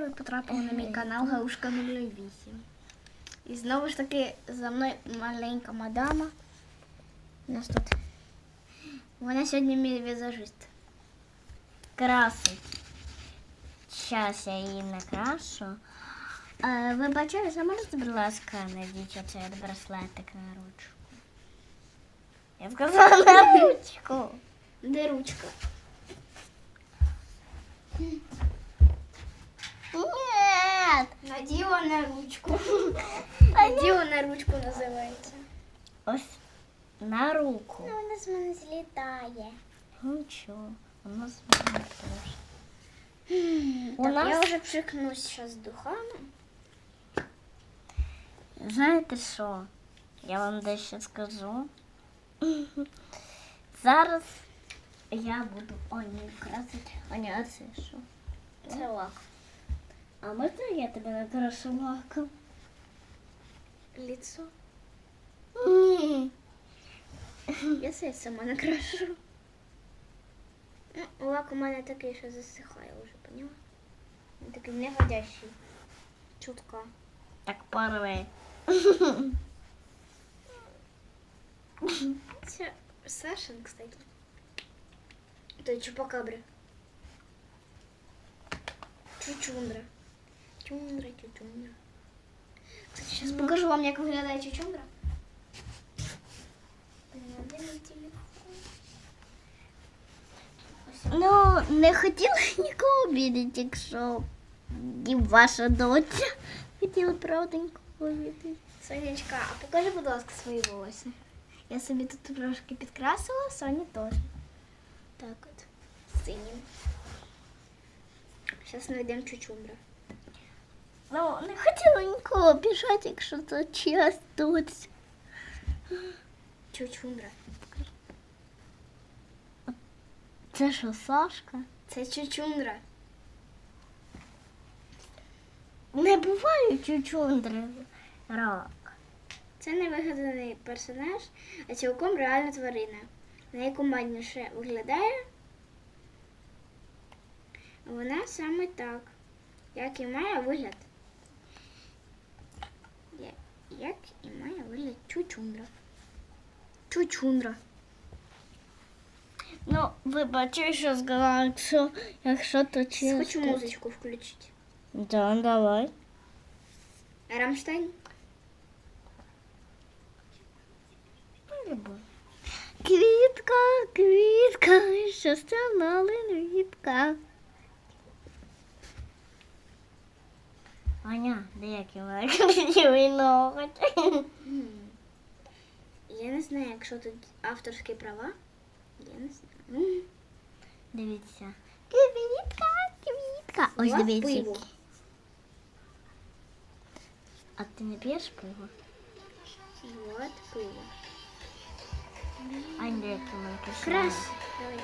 Ви потрапили на мій канал Галушка 08. І знову ж таки за мною маленька мадама. У нас тут. Вона сьогодні мій візажист. Красить. Зараз я її накрашу. Е, Вибачаюся, можете, будь ласка, надіть оцей браслетик на ручку. Я сказала на ручку. Де ручка? Нет. Наділа на ручку. Наділа на ручку називається. Ось на руку. Ну, вона з мене злітає. Нічого, воно з мене теж. У Так, нас- Я вже пшикнусь зараз духами. Знаєте що? Я вам дещо скажу. Зараз я буду Ані красити. Аня, а це що? Це лак. А можна я тебе накрашу лаком? Лицо. Ні. Я це сама накрашу. Ну, лак у мене такий, що засихає вже, поняла? Він такий негодящий. Чутка. Так порви. Це Сашин, кстати. Той чупакабра. Чучундра. Чундра, чучундра. Кстати, сейчас покажу вам, як виглядає чучундра. Де мій телефон? Ось. Ну, не хотіла нікого обідати, якщо і ваша доча хотіла правденько обідати. Сонечка, а покажи, будь ласка, свої волосся. Я собі тут трошки підкрасила, Соня теж. Так от, синім. Зараз знайдемо чучундра. Ну, не хотіла нікого обіжати, якщо це чиясь доця. Чучундра. Це що, Сашка? Це чучундра. Не буває чучундри рак. Це не вигаданий персонаж, а цілком реальна тварина. Найкомандніше виглядає. Вона саме так, як і має вигляд. Я- Як і має вигляд чучундра. Чучундра. Ну, вибачай, що сказала, якщо, якщо то чесно. Хочу музичку включити. Да, давай. Рамштайн? Квітка, квітка, що стала квітка. Аня, де як я красивий ноготь? Я не знаю, якщо тут авторські права. Я не знаю. Дивіться. Квітка, квітка. Ось дивіться. А ти не п'єш пиво? Вот пиво. Аня, у мене. Крас. Давай.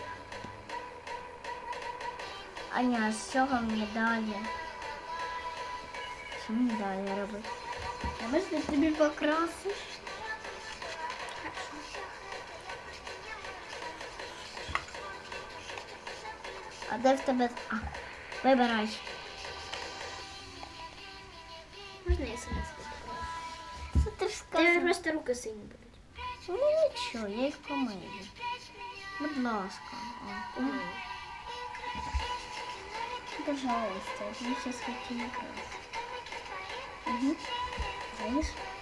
Аня, з цього мені далі. Що мені далі робити? А можна тобі покрасиш? А де в тебе? А, вибирай. Можна я сама себе? Що ти ж Тебе сказав? просто руки сині будуть. Ну нічого, я їх помию. Будь ласка. О. Пожалуйста, я сейчас хочу накрасить. Угу. Знаешь?